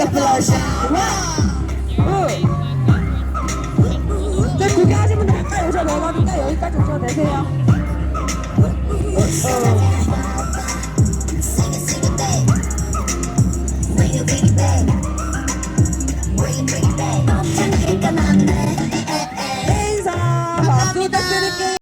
like a floor shower. 네, 구경하신 분들 아까 오셔 넘어가니까 여기까지 오셔 내세요. 어.